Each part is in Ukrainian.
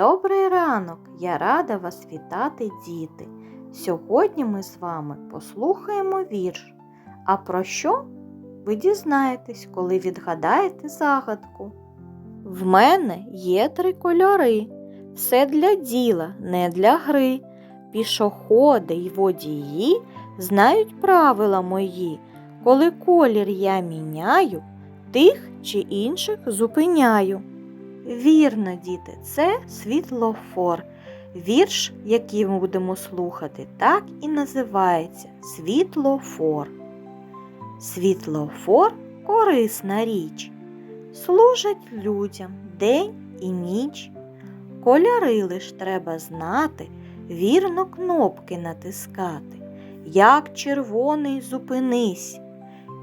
Добрий ранок! Я рада вас вітати, діти. Сьогодні ми з вами послухаємо вірш. А про що ви дізнаєтесь, коли відгадаєте загадку? В мене є три кольори. Все для діла, не для гри. Пішоходи й водії знають правила мої. Коли колір я міняю, тих чи інших зупиняю. Вірно, діти, це світлофор. Вірш, який ми будемо слухати, так і називається світлофор. Світлофор корисна річ. Служать людям день і ніч. Кольори лиш треба знати, вірно кнопки натискати. Як червоний зупинись,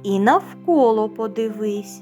і навколо подивись.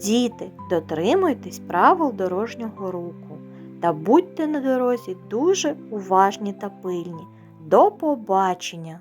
Діти, дотримуйтесь правил дорожнього руху та будьте на дорозі дуже уважні та пильні. До побачення!